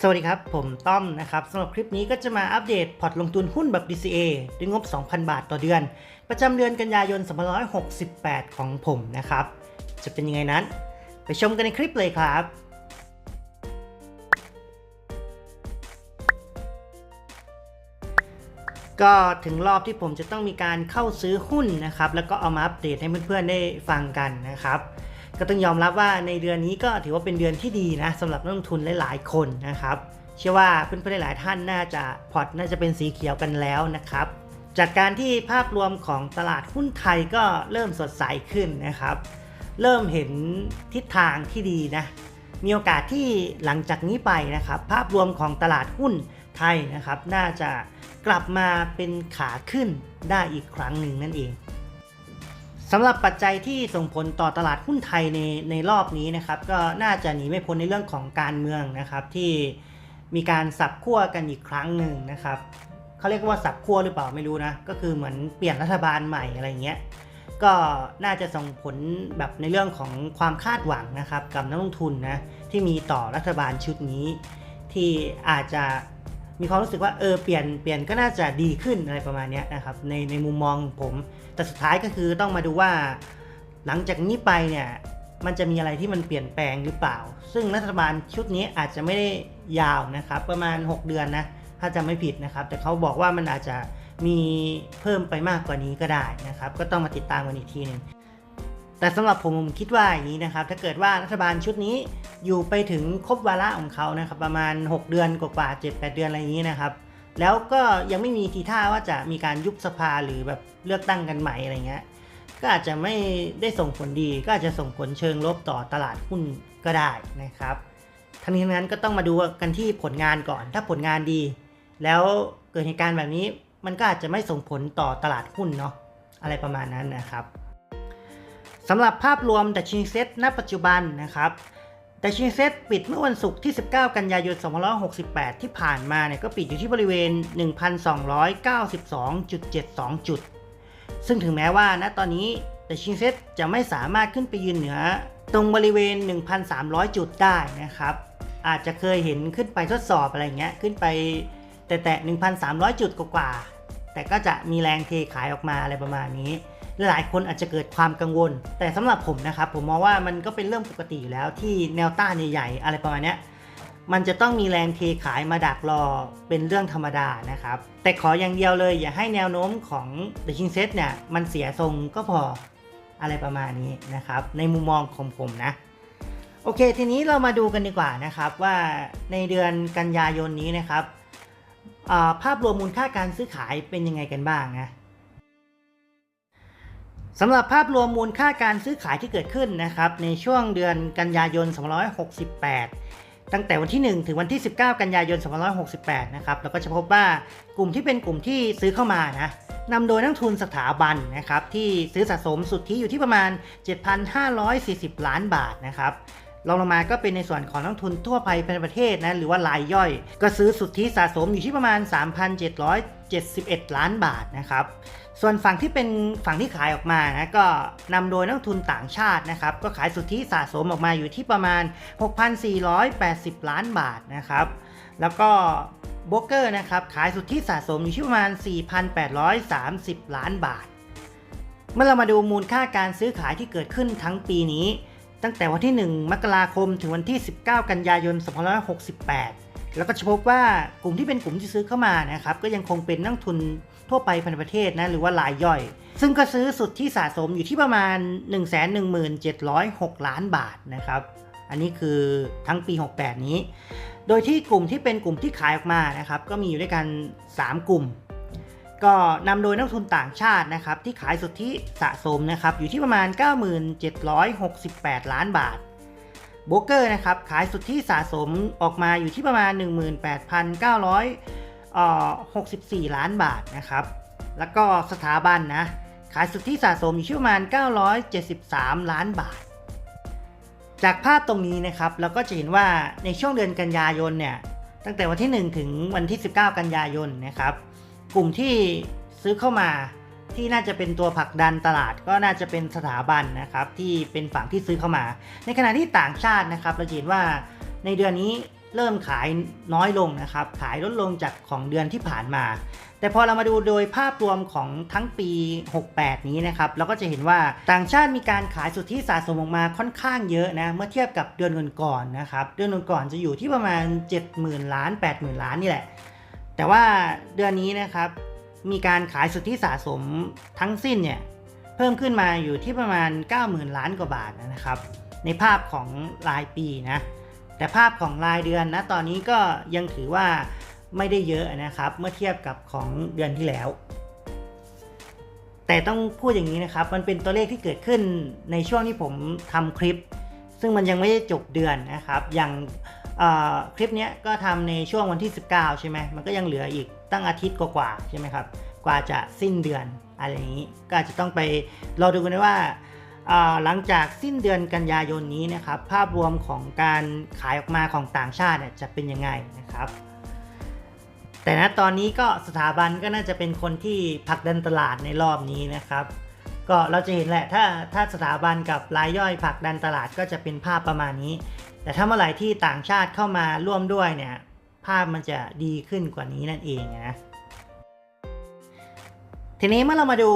สวัสดีครับ ผมต้อมนะครับสำหรับคลิปนี้ก็จะมาอัปเดตพอร์ตลงทุนหุ้นแบบ DCA ด้วยงบ 2,000 บาทต่อเดือน ประจำเดือนกันยายน 2568 ของผมนะครับ จะเป็นยังไงนั้น ไปชมกันในคลิปเลยครับก็ถึงรอบที่ผมจะต้องมีการเข้าซื้อหุ้นนะครับ แล้วก็เอามาอัปเดตให้เพื่อนๆได้ฟังกันนะครับ ก็ต้องยอมรับว่าในเดือนนี้ก็ถือว่าเป็นเดือนที่ดีนะสำหรับนักลงทุนหลาย ๆ คนนะครับ เชื่อว่าเพื่อนๆหลาย ๆ ท่านน่าจะพอร์ตน่าจะเป็นสีเขียวกันแล้วนะครับ จากการที่ภาพรวมของตลาดหุ้นไทยก็เริ่มสดใสขึ้นนะครับ เริ่มเห็นทิศทางที่ดีนะมีโอกาสที่หลังจากนี้ไปนะครับ ภาพรวมของตลาดหุ้นไทยนะครับ น่าจะกลับมาเป็นขาขึ้นได้อีกครั้งหนึ่งนั่นเอง สำหรับปัจจัยที่ส่งผลต่อตลาดหุ้นไทยในในรอบนี้นะครับ ก็น่าจะหนีไม่พ้นในเรื่องของการเมืองนะครับ ที่มีการสับขั้วกันอีกครั้งหนึ่งนะครับเขาเรียกว่าสับขั้วหรือเปล่าไม่รู้นะก็คือเหมือนเปลี่ยนรัฐบาลใหม่อะไรเงี้ยก็น่าจะส่งผลแบบในเรื่องของความคาดหวังนะครับ กับนักลงทุนนะที่มีต่อรัฐบาลชุดนี้ ที่อาจจะ มีความรู้สึกว่าเออเปลี่ยนเปลี่ยนก็น่าจะดีขึ้นอะไรประมาณนี้นะครับในในมุมมองผม แต่สุดท้ายก็คือต้องมาดูว่า หลังจากนี้ไปเนี่ยมันจะมีอะไรที่มันเปลี่ยนแปลงหรือเปล่า ซึ่งรัฐบาลชุดนี้อาจจะไม่ได้ยาวนะครับ ประมาณ 6 เดือนนะถ้าจำไม่ผิดนะครับ แต่เขาบอกว่ามันอาจจะมีเพิ่มไปมากกว่านี้ก็ได้นะครับ ก็ต้องมาติดตามกันอีกทีหนึ่ง แต่สำหรับผมผมคิดว่าอย่างนี้นะครับ ถ้าเกิดว่ารัฐบาลชุดนี้อยู่ไปถึงครบวาระของเขานะครับประมาณ 6 เดือนกว่าๆ7-8เดือนอะไรอย่างนี้นะครับ แล้วก็ยังไม่มีทีท่าว่าจะมีการยุบสภาหรือแบบเลือกตั้งกันใหม่อะไรเงี้ยก็อาจจะไม่ได้ส่งผลดี ก็อาจจะส่งผลเชิงลบต่อตลาดหุ้นก็ได้นะครับทั้งนี้ทั้งนั้นก็ต้องมาดูกันที่ผลงานก่อน ถ้าผลงานดี แล้วเกิดเหตุการณ์แบบนี้มันก็อาจจะไม่ส่งผลต่อตลาดหุ้นเนาะอะไรประมาณนั้นนะครับ สำหรับภาพรวมดัชนีเซ็ตณปัจจุบันนะครับดัชนีเซ็ตปิดเมื่อวันศุกร์ที่ 19 กันยายน 2568 ที่ผ่านมาเนี่ยก็ปิดอยู่ที่บริเวณ 1,292.72 จุด ซึ่งถึงแม้ว่าณตอนนี้ดัชนีเซ็ตจะไม่สามารถขึ้นไปยืนเหนือ ตรงบริเวณ 1,300 จุดได้นะครับ อาจจะเคยเห็นขึ้นไปทดสอบอะไรเงี้ยขึ้นไปแต่แต่1,300 จุดกว่า แต่ก็จะมีแรงเทขายออกมาอะไรประมาณนี้ หลายคนอาจจะเกิดความกังวล แต่สำหรับผมนะครับผมมองว่ามันก็เป็นเรื่องปกติอยู่แล้วที่แนวต้านใหญ่ๆอะไรประมาณนี้มันจะต้องมีแรงเทขายมาดักรอเป็นเรื่องธรรมดานะครับ แต่ขออย่างเดียวเลย อย่าให้แนวโน้มของ The King Set เนี่ยมันเสียทรงก็พออะไรประมาณนี้นะครับ ในมุมมองของผมนะ โอเค ทีนี้เรามาดูกันดีกว่านะครับว่าในเดือนกันยายนนี้นะครับภาพรวมมูลค่าการซื้อขายเป็นยังไงกันบ้างนะ สำหรับภาพรวมมูลค่าการซื้อขายที่เกิดขึ้นนะครับในช่วงเดือนกันยายน 2568 ตั้งแต่วันที่ 1 ถึงวันที่ 19 กันยายน 2568 นะครับเราก็จะพบว่ากลุ่มที่เป็นกลุ่มที่ซื้อเข้ามานะนำโดยนักทุนสถาบันนะครับที่ซื้อสะสมสุทธิอยู่ที่ประมาณ 7,540 ล้านบาทนะครับรองลงมาก็เป็นในส่วนของนักทุนทั่วไปในประเทศนะหรือว่ารายย่อย ก็ซื้อสุทธิสะสมอยู่ที่ประมาณ 3,771 ล้านบาทนะครับ ส่วนฝั่งที่เป็นฝั่งที่ขายออกมานะก็นำโดยนักทุนต่างชาตินะครับก็ขายสุทธิสะสมออกมาอยู่ที่ประมาณ 6,480 ล้านบาทนะครับแล้วก็โบรกเกอร์นะครับขายสุทธิสะสมอยู่ที่ประมาณ 4,830 ล้านบาท เมื่อเรามาดูมูลค่าการซื้อขายที่เกิดขึ้นทั้งปีนี้ ตั้งแต่วันที่ 1 มกราคมถึงวันที่ 19 กันยายน 2568 แล้วก็จะพบว่ากลุ่มที่เป็นกลุ่มที่ซื้อเข้ามานะครับก็ยังคงเป็นนักทุนทั่วไปภายในประเทศนะหรือว่ารายย่อย ซึ่งก็ซื้อสุดที่สะสมอยู่ที่ประมาณ 117,600ล้านบาทนะครับอันนี้คือทั้งปี 68 นี้ โดยที่กลุ่มที่เป็นกลุ่มที่ขายออกมานะครับก็มีอยู่ด้วยกัน 3 กลุ่ม ก็นำโดยนักทุนต่างชาตินะครับที่ขายสุทธิสะสมนะครับอยู่ที่ประมาณ 9768 ล้านบาท โบรกเกอร์นะครับขายสุทธิสะสมออกมาอยู่ที่ประมาณ 18,964 ล้านบาทนะครับ แล้วก็สถาบันนะขายสุทธิสะสมอยู่ที่ประมาณ 973 ล้านบาท จากภาพตรงนี้นะครับเราก็จะเห็นว่าในช่วงเดือนกันยายนเนี่ยตั้งแต่วันที่ 1 ถึงวันที่ 19 กันยายนนะครับ กลุ่มที่ซื้อเข้ามา ที่น่าจะเป็นตัวผลักดันตลาดก็น่าจะเป็นสถาบันนะครับที่เป็นฝั่งที่ซื้อเข้ามา ในขณะที่ต่างชาตินะครับเราเห็นว่าในเดือนนี้เริ่มขายน้อยลงนะครับขายลดลงจากของเดือนที่ผ่านมา แต่พอเรามาดูโดยภาพรวมของทั้งปี 68 นี้นะครับเราก็จะเห็นว่าต่างชาติมีการขายสุทธิสะสมออกมาค่อนข้างเยอะนะเมื่อเทียบกับเดือนก่อนๆนะครับเดือนก่อนจะอยู่ที่ประมาณ 70,000 ล้าน 80,000 ล้านนี่แหละ แต่ว่าเดือนนี้นะครับ มีการขายสุทธิสะสมทั้งสิ้นเนี่ยเพิ่มขึ้นมาอยู่ที่ประมาณ 90,000 ล้านกว่าบาทนะครับ ในภาพของรายปีนะแต่ภาพของรายเดือนนะตอนนี้ก็ยังถือว่าไม่ได้เยอะนะครับ เมื่อเทียบกับของเดือนที่แล้ว แต่ต้องพูดอย่างนี้นะครับ มันเป็นตัวเลขที่เกิดขึ้นในช่วงที่ผมทำคลิป ซึ่งมันยังไม่ได้จบเดือนนะครับ อย่างคลิปนี้ก็ทำในช่วงวันที่ 19 ใช่ไหมมันก็ยังเหลืออีกตั้งอาทิตย์กว่าๆใช่ไหมครับ กว่าจะสิ้นเดือนอะไรอย่างนี้ ก็อาจจะต้องไปรอดูกันว่าอ่าหลังจากสิ้นเดือนกันยายนนี้นะครับ ภาพรวมของการขายออกมาของต่างชาติจะเป็นยังไงนะครับ แต่ณตอนนี้ก็สถาบันก็น่าจะเป็นคนที่ผลักดันตลาดในรอบนี้นะครับ ก็เราจะเห็นแหละถ้าถ้าสถาบันกับรายย่อยผลักดันตลาดก็จะเป็นภาพประมาณนี้ แต่ถ้าเมื่อไหร่ที่ต่างชาติเข้ามาร่วมด้วยเนี่ยภาพมันจะดีขึ้นกว่านี้นั่นเองนะทีนี้เมื่อเรามาดู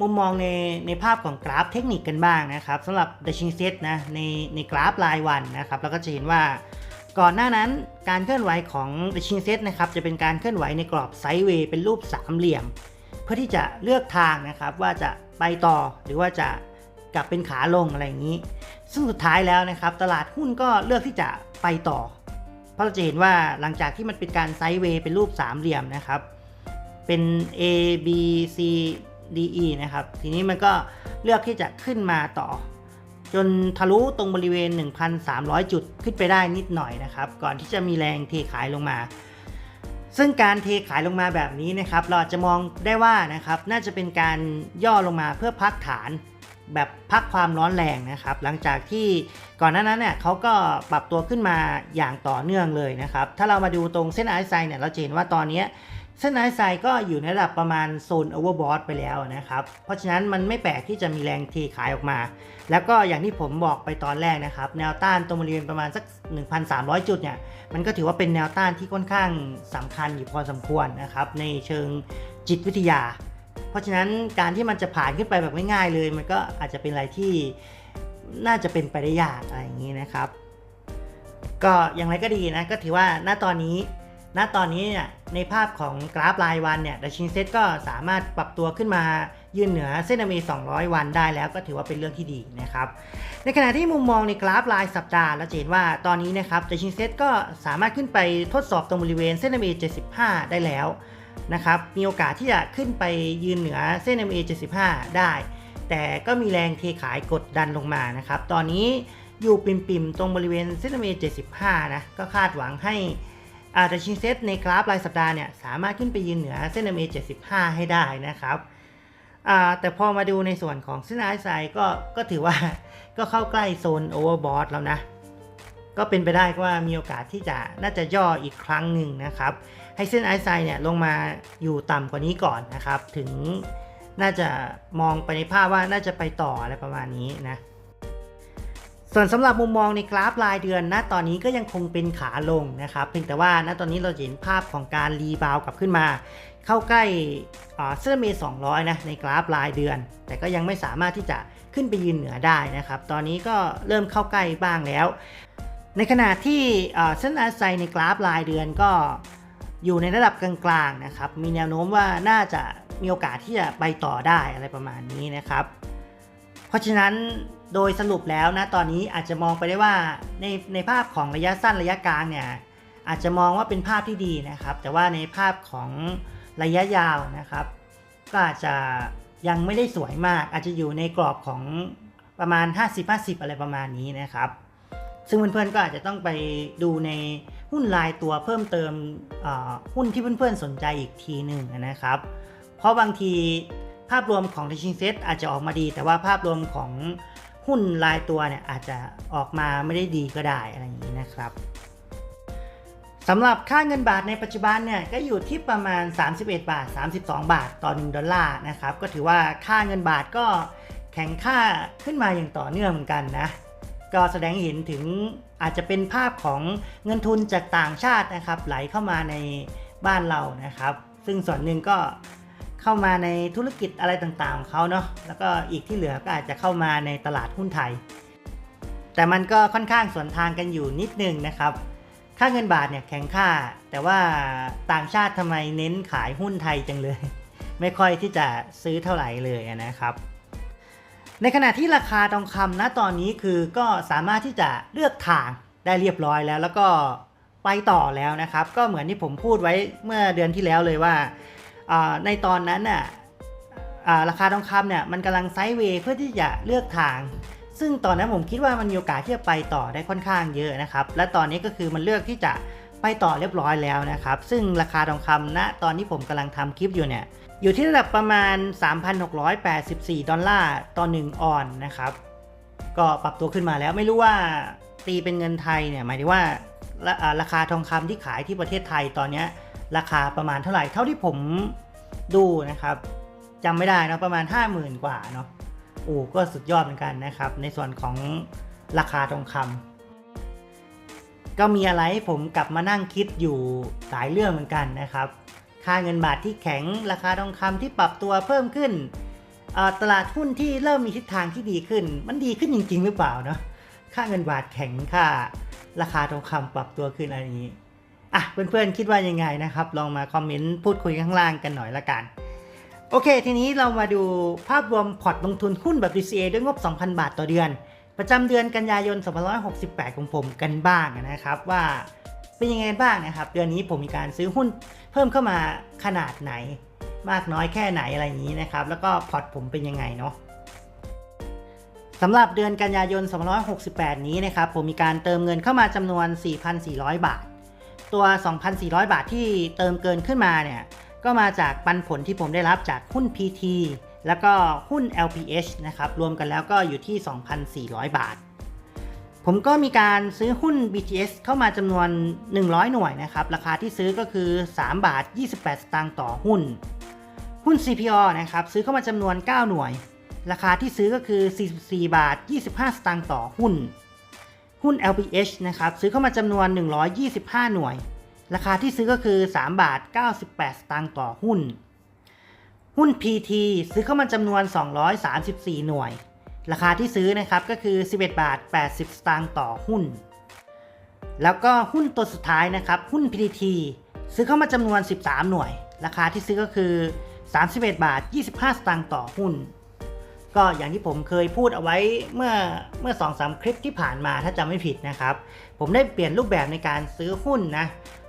มุมมองในในภาพของกราฟเทคนิคกันบ้างนะครับสำหรับ The Ching Set นะในในกราฟรายวันนะครับเราก็จะเห็นว่าก่อนหน้านั้นการเคลื่อนไหวของ The Ching Set นะครับจะเป็นการเคลื่อนไหวในกรอบไซด์เวย์เป็นรูปสามเหลี่ยม เพื่อที่จะเลือกทางนะครับว่าจะไปต่อหรือว่าจะกลับเป็นขาลงอะไรอย่างนี้ ซึ่งสุดท้ายแล้วนะครับ ตลาดหุ้นก็เลือกที่จะไปต่อ เพราะเราจะเห็นว่าหลังจากที่มันเป็นการไซด์เวย์เป็นรูปสามเหลี่ยมนะครับ เป็น A B C D E นะครับ ทีนี้มันก็เลือกที่จะขึ้นมาต่อ จนทะลุตรงบริเวณ 1,300 จุดขึ้นไปได้นิดหน่อยนะครับ ก่อนที่จะมีแรงเทขายลงมา ซึ่งการเทขายลงมาแบบนี้นะครับเราอาจจะมองได้ว่านะครับน่าจะเป็นการย่อลงมาเพื่อพักฐาน แบบพักความร้อนแรงนะครับ หลังจากที่ก่อนหน้านั้นเนี่ยเขาก็ปรับตัวขึ้นมาอย่างต่อเนื่องเลยนะครับ ถ้าเรามาดูตรงเส้นไอซ์ไซเนี่ยเราจะเห็นว่าตอนนี้ เส้นไอซ์ไซก็อยู่ในระดับประมาณโซนโอเวอร์บอทไปแล้วนะครับ เพราะฉะนั้นมันไม่แปลกที่จะมีแรงเทขายออกมา แล้วก็อย่างที่ผมบอกไปตอนแรกนะครับ แนวต้านตรงบริเวณประมาณสัก 1,300 จุดเนี่ย มันก็ถือว่าเป็นแนวต้านที่ค่อนข้างสำคัญอยู่พอสมควรนะครับ ในเชิงจิตวิทยา เพราะฉะนั้นการที่มันจะผ่านขึ้นไปแบบง่ายๆเลย มันก็อาจจะเป็นอะไรที่น่าจะเป็นไปได้ยากอะไรอย่างนี้นะครับ ก็อย่างไรก็ดีนะ ก็ถือว่าณตอนนี้ ณตอนนี้เนี่ยในภาพของกราฟรายวันเนี่ยดัชชินเซ็ตก็สามารถปรับตัวขึ้นมายืนเหนือเส้น MA 200 วันได้แล้วก็ถือว่าเป็นเรื่องที่ดีนะครับ ในขณะที่มุมมองในกราฟรายสัปดาห์เราจะเห็นว่าตอนนี้นะครับดัชชินเซ็ตก็สามารถขึ้นไปทดสอบตรงบริเวณเส้น MA 75 ได้แล้วนะครับ มีโอกาสที่จะขึ้นไปยืนเหนือเส้น MA 75 ได้ แต่ก็มีแรงเทขายกดดันลงมานะครับ ตอนนี้อยู่ปิ่มๆ ตรงบริเวณเส้น MA 75 นะ ก็คาดหวังให้ อาดัชชินเซตในกราฟรายสัปดาห์เนี่ยสามารถขึ้นไปยืนเหนือเส้น MA 75 ให้ได้นะครับแต่พอมาดูในส่วนของเส้นไอซ์ไซก็ก็ถือว่าก็เข้าใกล้โซนโอเวอร์บอทแล้วนะ ก็เป็นไปได้ว่ามีโอกาสที่จะน่าจะย่ออีกครั้งหนึ่งนะครับ ให้เส้นไอซ์ไซเนี่ยลงมาอยู่ต่ำกว่านี้ก่อนนะครับ ถึงน่าจะมองไปในภาพว่าน่าจะไปต่ออะไรประมาณนี้นะ ส่วนสำหรับมุมมองในกราฟรายเดือนณตอนนี้ก็ยังคงเป็นขาลงนะครับ เพียงแต่ว่าณตอนนี้เราเห็นภาพของการรีบาวกลับขึ้นมา เข้าใกล้เส้นเม200 นะในกราฟรายเดือน แต่ก็ยังไม่สามารถที่จะขึ้นไปยืนเหนือได้นะครับ ตอนนี้ก็เริ่มเข้าใกล้บ้างแล้ว ในขณะที่เส้นอาไซในกราฟรายเดือนก็อยู่ในระดับกลางๆนะครับ มีแนวโน้มว่าน่าจะมีโอกาสที่จะไปต่อได้อะไรประมาณนี้นะครับ เพราะฉะนั้นโดยสรุปแล้วนะตอนนี้อาจจะมองไปได้ว่าในในภาพของระยะสั้นระยะกลางเนี่ยอาจจะมองว่าเป็นภาพที่ดีนะครับ แต่ว่าในภาพของระยะยาวนะครับ ก็อาจจะยังไม่ได้สวยมาก อาจจะอยู่ในกรอบของประมาณ 50-50 อะไรประมาณนี้นะครับ ซึ่งเพื่อนๆก็อาจจะต้องไปดูในหุ้นรายตัวเพิ่มเติมหุ้นที่เพื่อนๆสนใจอีกทีหนึ่งนะครับ เพราะบางที ภาพรวมของ t ทชิงเซตอาจจะออกมาดี แต่ว่าภาพรวมของหุ้นรายตัวเนี่ยอาจจะออกมาไม่ได้ดีก็ได้อะไรอย่างนี้นะครับสำหรับค่าเงินบาทในปัจจุบันเนี่ยก็อยู่ที่ประมาณ 31 บาท 32 บาทต่อ 1 ดอลลาร์นะครับก็ถือว่าค่าเงินบาทก็แข็งค่าขึ้นมาอย่างต่อเนื่องเหมือนกันนะก็แสดงเห็นถึงอาจจะเป็นภาพของเงินทุนจากต่างชาตินะครับไหลเข้ามาในบ้านเรานะครับ ซึ่งส่วนหนึ่งก็ เข้ามาในธุรกิจอะไรต่างๆของเขาเนาะแล้วก็อีกที่เหลือก็อาจจะเข้ามาในตลาดหุ้นไทย แต่มันก็ค่อนข้างสวนทางกันอยู่นิดนึงนะครับ ค่าเงินบาทเนี่ยแข็งค่า แต่ว่าต่างชาติทำไมเน้นขายหุ้นไทยจังเลย ไม่ค่อยที่จะซื้อเท่าไหร่เลยนะครับในขณะที่ราคาทองคำณตอนนี้คือก็สามารถที่จะเลือกทางได้เรียบร้อยแล้ว แล้วก็ไปต่อแล้วนะครับ ก็เหมือนที่ผมพูดไว้เมื่อเดือนที่แล้วเลยว่า ในตอนนั้นน่ะราคาทองคำเนี่ยมันกำลังไซด์เวย์เพื่อที่จะเลือกทาง ซึ่งตอนนั้นผมคิดว่ามันมีโอกาสที่จะไปต่อได้ค่อนข้างเยอะนะครับ และตอนนี้ก็คือมันเลือกที่จะไปต่อเรียบร้อยแล้วนะครับ ซึ่งราคาทองคำณตอนที่ผมกำลังทำคลิปอยู่เนี่ยอยู่ที่ระดับประมาณ 3,684 ดอลลาร์ต่อ1ออนนะครับ ก็ปรับตัวขึ้นมาแล้วไม่รู้ว่าตีเป็นเงินไทยเนี่ยหมายถึงว่าราอ่าราคาทองคำที่ขายที่ประเทศไทยตอนนี้ราคาประมาณเท่าไหร่เท่าที่ผม ดูนะครับจำไม่ได้นะประมาณ 50,000 กว่าเนาะโอ้ก็สุดยอดเหมือนกันนะครับ ในส่วนของราคาทองคำก็มีอะไรให้ผมกลับมานั่งคิดอยู่หลายเรื่องเหมือนกันนะครับ ค่าเงินบาทที่แข็งราคาทองคำที่ปรับตัวเพิ่มขึ้นตลาดหุ้นที่เริ่มมีทิศทางที่ดีขึ้น มันดีขึ้นจริง ๆ หรือเปล่าเนาะค่าเงินบาทแข็งค่าราคาทองคำปรับตัวขึ้นอะไรอย่างนี้ อะเพื่อนๆคิดว่ายังไงนะครับ ลองมาคอมเมนต์พูดคุยข้างล่างกันหน่อยละกัน โอเค ทีนี้เรามาดูภาพรวมพอร์ตลงทุนหุ้นแบบ DCA ด้วยงบ 2,000 บาทต่อเดือน ประจำเดือนกันยายน 2568 ของผมกันบ้างนะครับว่าเป็นยังไงบ้างนะครับ เดือนนี้ผมมีการซื้อหุ้นเพิ่มเข้ามาขนาดไหน มากน้อยแค่ไหนอะไรอย่างนี้นะครับ แล้วก็พอร์ตผมเป็นยังไงเนาะสำหรับเดือนกันยายน 268 นี้นะครับ ผมมีการเติมเงินเข้ามาจำนวน 4,400 บาท ตัว 2,400 บาทที่เติมเกินขึ้นมาเนี่ย ก็มาจากปันผลที่ผมได้รับจากหุ้น PT แล้วก็หุ้น LPH นะครับ รวมกันแล้วก็อยู่ที่ 2,400 บาท ผมก็มีการซื้อหุ้น BTS เข้ามาจำนวน 100 หน่วยนะครับ ราคาที่ซื้อก็คือ 3 บาท 28 สตางค์ต่อหุ้น หุ้น CPO นะครับ ซื้อเข้ามาจำนวน 9 หน่วย ราคาที่ซื้อก็คือ 44 บาท 25 สตางค์ต่อหุ้น หุ้น LPH นะครับ ซื้อเข้ามาจำนวน 125 หน่วย ราคาที่ซื้อก็คือ 3 บาท 98 สตางค์ต่อหุ้น หุ้น PT ซื้อเข้ามาจำนวน 234 หน่วย ราคาที่ซื้อนะครับก็คือ 11 บาท 80 สตางค์ต่อหุ้น แล้วก็หุ้นตัวสุดท้ายนะครับ หุ้น PTT ซื้อเข้ามาจำนวน 13 หน่วย ราคาที่ซื้อก็คือ 31 บาท 25 สตางค์ต่อหุ้น ก็อย่างที่ผมเคยพูดเอาไว้เมื่อเมื่อ2-3คลิปที่ผ่านมาถ้าจำไม่ผิดนะครับ ผมได้เปลี่ยนรูปแบบในการซื้อหุ้นนะ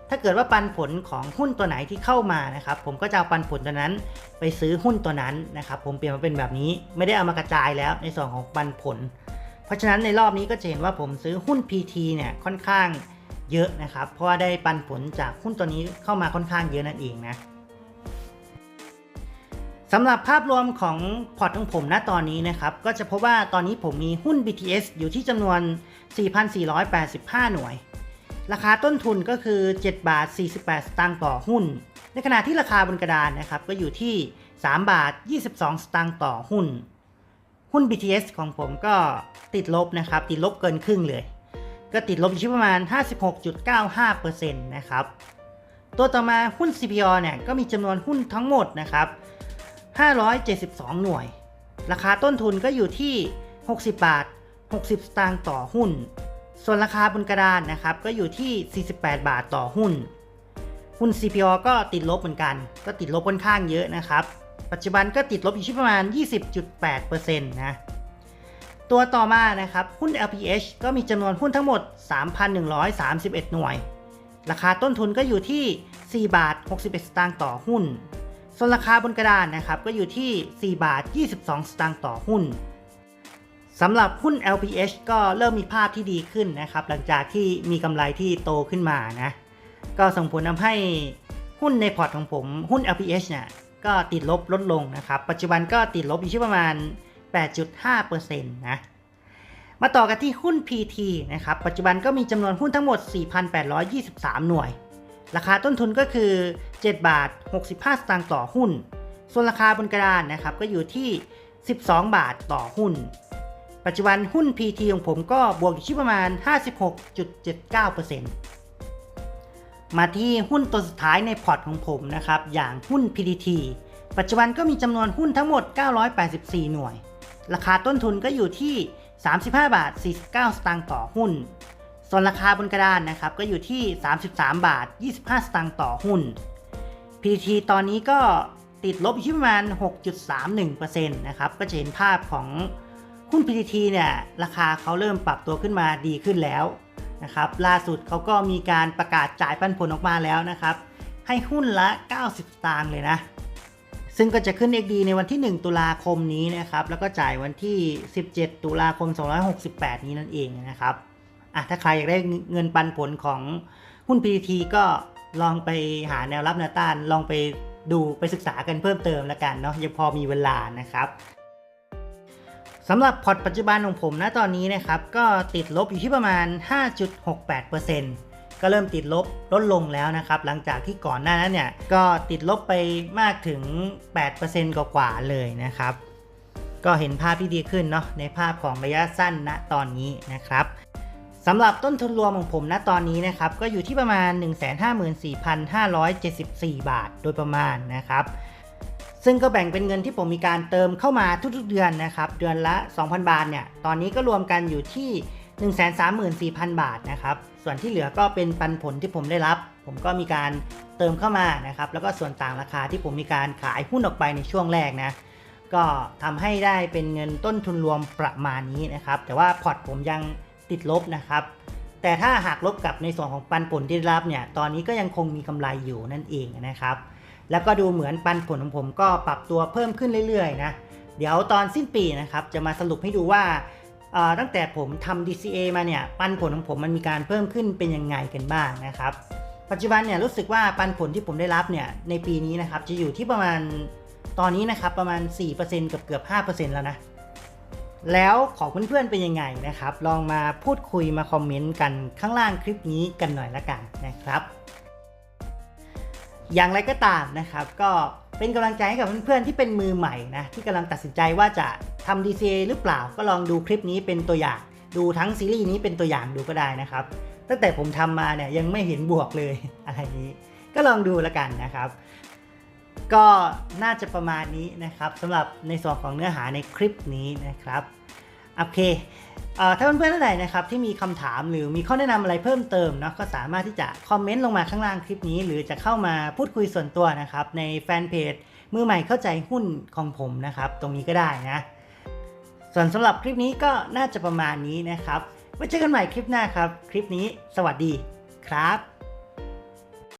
ถ้าเกิดว่าปันผลของหุ้นตัวไหนที่เข้ามานะครับ ผมก็จะเอาปันผลตัวนั้นไปซื้อหุ้นตัวนั้นนะครับ ผมเปลี่ยนมาเป็นแบบนี้ไม่ได้เอามากระจายแล้วในส่วนของปันผล เพราะฉะนั้นในรอบนี้ก็จะเห็นว่าผมซื้อหุ้น PT เนี่ยค่อนข้างเยอะนะครับ เพราะว่าได้ปันผลจากหุ้นตัวนี้เข้ามาค่อนข้างเยอะนั่นเองนะ สำหรับภาพรวมของพอร์ตของผมณตอนนี้นะครับ ก็จะพบว่าตอนนี้ผมมีหุ้น BTS อยู่ที่จำนวน 4,485 หน่วย ราคาต้นทุนก็คือ 7 บาท 48 สตางค์ต่อหุ้น ในขณะที่ราคาบนกระดานนะครับ ก็อยู่ที่ 3 บาท 22 สตางค์ต่อหุ้น หุ้น BTS ของผมก็ติดลบนะครับ ติดลบเกินครึ่งเลย ก็ติดลบอยู่ที่ประมาณ 56.95%นะครับ ตัวต่อมาหุ้น CPO เนี่ยก็มีจำนวนหุ้นทั้งหมดนะครับ 572 หน่วย ราคาต้นทุนก็อยู่ที่ 60 บาท 60 สตางค์ต่อหุ้น ส่วนราคาบนกระดานนะครับก็อยู่ที่ 48 บาทต่อหุ้น หุ้น CPO ก็ติดลบเหมือนกัน ก็ติดลบค่อนข้างเยอะนะครับ ปัจจุบันก็ติดลบอยู่ที่ประมาณ 20.8%นะตัวต่อมานะครับหุ้น LPH ก็มีจำนวนหุ้นทั้งหมด 3,131 หน่วย ราคาต้นทุนก็อยู่ที่ 4 บาท 61 สตางค์ต่อหุ้น ส่วนราคาบนกระดานนะครับก็อยู่ที่ 4 บาท 22 สตางค์ต่อหุ้นสำหรับหุ้น LPH ก็เริ่มมีภาพที่ดีขึ้นนะครับ หลังจากที่มีกำไรที่โตขึ้นมานะ ก็ส่งผลทำให้หุ้นในพอร์ตของผมหุ้น LPH เนี่ยก็ติดลบลดลงนะครับ ปัจจุบันก็ติดลบอยู่ที่ประมาณ 8.5%นะมาต่อกันที่หุ้น PT นะครับ ปัจจุบันก็มีจำนวนหุ้นทั้งหมด 4,823 หน่วย ราคาต้นทุนก็คือ 7 บาท 65 สตางค์ต่อหุ้น ส่วนราคาบนกระดานนะครับก็อยู่ที่ 12 บาทต่อหุ้น ปัจจุบันหุ้น PT ของผมก็บวกอยู่ที่ประมาณ 56.79%มาที่หุ้นตัวสุดท้ายในพอร์ตของผมนะครับอย่างหุ้น PTT ปัจจุบันก็มีจำนวนหุ้นทั้งหมด 984 หน่วย ราคาต้นทุนก็อยู่ที่ 35 บาท 49 สตางค์ต่อหุ้น ส่วนราคาบนกระดานนะครับก็อยู่ที่ 33 บาท 25 สตางค์ต่อหุ้น PT ตอนนี้ก็ติดลบอยู่ที่ประมาณ 6.31%นะครับก็จะเห็นภาพของหุ้น PTT เนี่ยราคาเขาเริ่มปรับตัวขึ้นมาดีขึ้นแล้วนะครับล่าสุดเขาก็มีการประกาศจ่ายปันผลออกมาแล้วนะครับ ให้หุ้นละ 90 สตางค์เลยนะ ซึ่งก็จะขึ้น XD ในวันที่ 1 ตุลาคมนี้นะครับ แล้วก็จ่ายวันที่ 17 ตุลาคม 268 นี้นั่นเองนะครับ อะถ้าใครอยากได้เงินปันผลของหุ้น PTT ก็ลองไปหาแนวรับแนวต้าน ลองไปดูไปศึกษากันเพิ่มเติมแล้วกันเนาะยังพอมีเวลานะครับสำหรับพอร์ตปัจจุบันของผมนะตอนนี้นะครับ ก็ติดลบอยู่ที่ประมาณ 5.68%ก็เริ่มติดลบลดลงแล้วนะครับ หลังจากที่ก่อนหน้านั้นเนี่ย ก็ติดลบไปมากถึง 8%กว่าๆเลยนะครับ ก็เห็นภาพที่ดีขึ้นเนาะในภาพของระยะสั้นณตอนนี้นะครับ สำหรับต้นทุนรวมของผมณตอนนี้นะครับก็อยู่ที่ประมาณ 154,574 บาทโดยประมาณนะครับซึ่งก็แบ่งเป็นเงินที่ผมมีการเติมเข้ามาทุกๆเดือนนะครับเดือนละ 2,000 บาทเนี่ยตอนนี้ก็รวมกันอยู่ที่ 134,000 บาทนะครับส่วนที่เหลือก็เป็นปันผลที่ผมได้รับ ผมก็มีการเติมเข้ามานะครับแล้วก็ส่วนต่างราคาที่ผมมีการขายหุ้นออกไปในช่วงแรกนะก็ทำให้ได้เป็นเงินต้นทุนรวมประมาณนี้นะครับแต่ว่าพอร์ตผมยัง ติดลบนะครับ แต่ถ้าหากลบกับในส่วนของปันผลที่ได้รับเนี่ย ตอนนี้ก็ยังคงมีกำไรอยู่นั่นเองนะครับ แล้วก็ดูเหมือนปันผลของผมก็ปรับตัวเพิ่มขึ้นเรื่อยๆนะ เดี๋ยวตอนสิ้นปีนะครับจะมาสรุปให้ดูว่าตั้งแต่ผมทำ DCA มาเนี่ยปันผลของผมมันมีการเพิ่มขึ้นเป็นยังไงกันบ้างนะครับปัจจุบันเนี่ยรู้สึกว่าปันผลที่ผมได้รับเนี่ยในปีนี้นะครับจะอยู่ที่ประมาณตอนนี้นะครับประมาณ 4%กับเกือบ 5%แล้วนะ แล้วของเพื่อนๆเป็นยังไงนะครับ ลองมาพูดคุยมาคอมเมนต์กันข้างล่างคลิปนี้กันหน่อยละกันนะครับ อย่างไรก็ตามนะครับ ก็เป็นกำลังใจให้กับเพื่อนๆที่เป็นมือใหม่นะที่กำลังตัดสินใจว่าจะทำ DCA หรือเปล่า ก็ลองดูคลิปนี้เป็นตัวอย่าง ดูทั้งซีรีส์นี้เป็นตัวอย่างดูก็ได้นะครับ ตั้งแต่ผมทำมาเนี่ยยังไม่เห็นบวกเลยอะไรนี้ ก็ลองดูล้วกันนะครับ ก็น่าจะประมาณนี้นะครับสำหรับในส่วนของเนื้อหาในคลิปนี้นะครับโอเคเอ่อถ้าเพื่อนๆท่านใดนะครับที่มีคำถามหรือมีข้อแนะนำอะไรเพิ่มเติมเนาะก็สามารถที่จะคอมเมนต์ลงมาข้างล่างคลิปนี้ หรือจะเข้ามาพูดคุยส่วนตัวนะครับในแฟนเพจมือใหม่เข้าใจหุ้นของผมนะครับตรงนี้ก็ได้นะส่วนสำหรับคลิปนี้ก็น่าจะประมาณนี้นะครับไว้เจอกันใหม่คลิปหน้าครับ คลิปนี้สวัสดีครับ